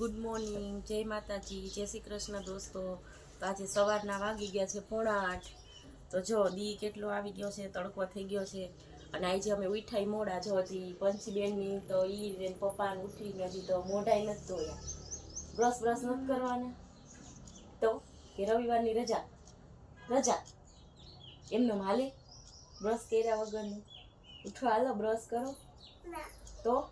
Good morning જય માતાજી જય શ્રી કૃષ્ણ દોસ્તો. તો આજે સવારના વાગી ગયા છે પોણા આઠ. તો જો દી કેટલો આવી ગયો છે તડકો થઈ ગયો છે. અને આજે અમે ઉઠાઈ મોડા જો હજી પંચીબેનની તો ઈ બેન પપ્પાને ઉઠીને હજી તો મોઢાઈ નથી ધોયા. બ્રશ બ્રશ નથી કરવાના. તો કે રવિવારની રજા રજા. એમનો હાલે બ્રશ કર્યા વગરનું. ઉઠવા હાલો બ્રશ કરો. તો?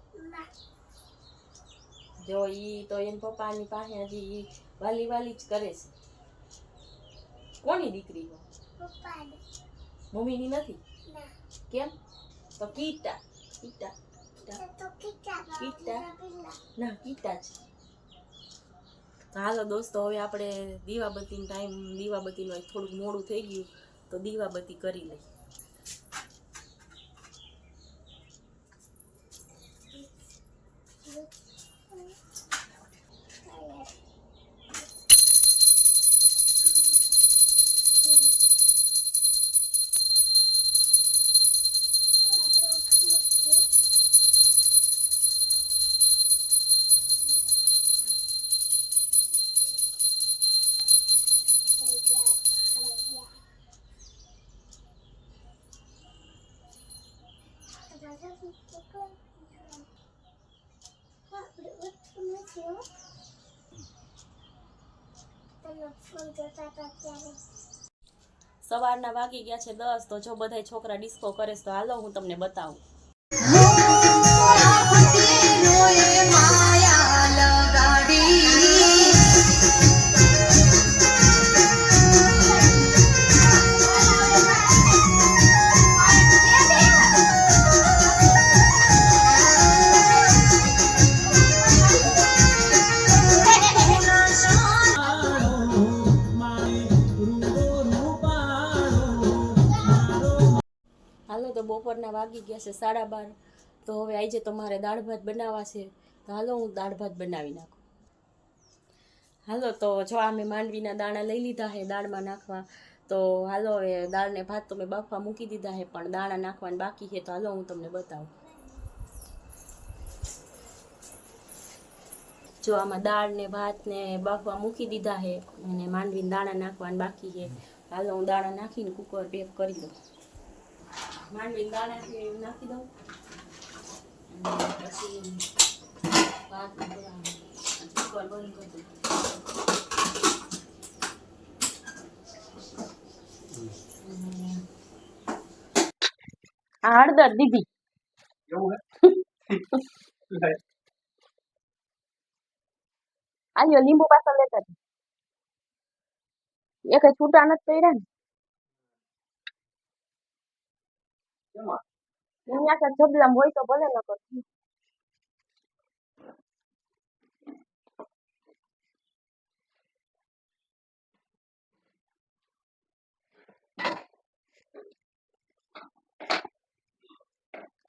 જો ઈ તો એમ પપ્પાની પાસે હજી વાલી વાલી જ કરે છે. કોની દીકરી હો મમ્મીની નથી? કેમ? તો કીટા. કીટા. કીટા. ના કીટા છે હાલો દોસ્તો હવે આપણે દીવાબત્તીનો ટાઈમ દીવાબત્તીનું થોડુંક મોડું થઈ ગયું તો દીવાબત્તી કરી લઈ સવારના વાગી ગયા છે દસ, તો જો બધા છોકરા ડિસ્કો કરે તો હાલો હું તમને બતાવું. બપોરના વાગી ગયા છે સાડા બાર. તો હવે આજે તો મારે દાળ ભાત બનાવવા છે. તો હાલો હું દાળ ભાત બનાવી નાખું. હાલો તો જો આ મેં માંડવીના દાણા લઈ લીધા છે દાળમાં નાખવા. તો હાલો હવે દાળને ભાત તો મેં બાફવા મૂકી દીધા છે, પણ દાણા નાખવાની બાકી છે, તો હાલો હું તમને બતાવું. જો આમાં દાળ ને ભાત ને બાફવા મૂકી દીધા છે અને માંડવીના દાણા નાખવાના બાકી છે. હાલો હું દાણા નાખીને કુકર પેક કરી દઉં માંડવીના દાણા નાખી દઉં. પછી ભાત કુકર બંધ કરી દઉં હળદર દીધી લીંબુ પાછળ લેતા એક એ કઈ છૂટા નથી કર્યા ને? અહીંયા કાંઈ જબલામ હોય તો ભલે ન કર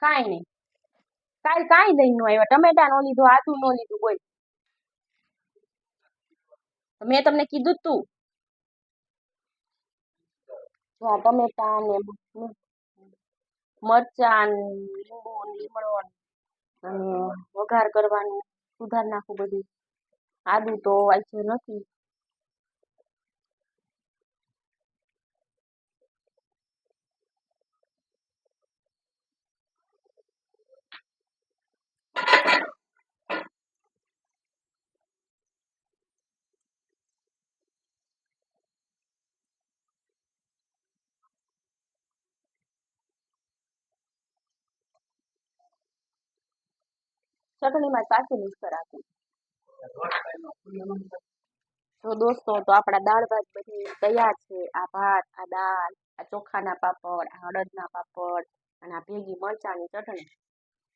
કાંઈ નઈ કાલ કાંઈ લઈ નો આવ્યા ટમેટા નો લીધું આદુ નો લીધું બોલ મેં તમને કીધું તું ટમેટા ને મરચાં લીંબુ લીમડો અને વઘાર કરવાનું સુધાર નાખું બધું આદુ તો આજે નથી. ચટણીમાં કાચું મિક્સ રાખું તો દોસ્તો, તો આપણા દાળ ભાત બધી તૈયાર છે. આ ભાત, આ દાળ, આ ચોખાના પાપડ, આ અડદના પાપડ અને આ ભેગી મરચાંની ચટણી.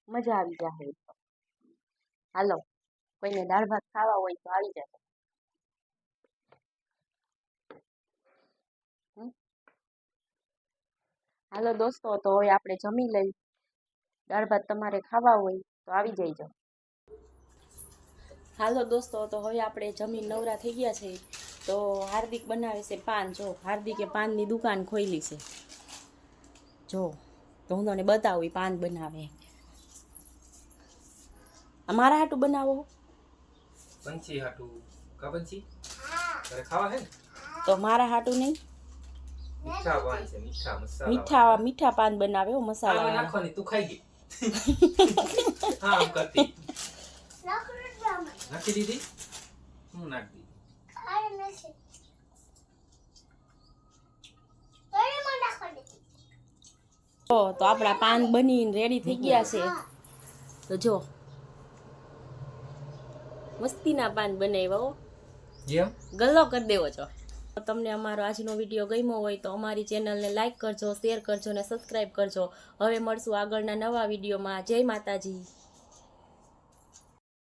મજા આવી જાય હાલો, કોઈને દાળ ભાત ખાવા હોય તો આવી હમ? હાલો દોસ્તો, તો હવે આપણે જમી લઈ દાળ ભાત તમારે ખાવા હોય તો આવી જઈજો. હાલો દોસ્તો તો હવે આપણે જમીન નવરા થઈ ગયા છે. તો હાર્દિક બનાવે છે પાન. જો હાર્દિકે પાનની દુકાન ખોલી છે. જો તો હું તને બતાવું એ પાન બનાવે. આ મારા હાટું બનાવો. પંછી હાટું. કા પંછી? ખાવા હે તો મારા હાટું નહીં. મીઠા પાન છે મીઠા મસાલા. મીઠા મીઠા પાન બનાવે હો મસાલા નાખવાની તું ખાઈ ગઈ. હા આમ કરતી. નાખી દીધી? હું નાખી દીધી? તો તો આપણા પાન બનીને રેડી થઈ ગયા છે. તો જો. મસ્તીના પાન બનાવ્યા હો. જેમ? ગલ્લો કરી દેવો છો. તો તમને અમારો આજનો વીડિયો ગમ્યો હોય તો અમારી ચેનલને લાઈક કરજો શેર કરજો અને સબસ્ક્રાઈબ કરજો. હવે મળશું આગળના નવા વિડીયોમાં. જય માતાજી.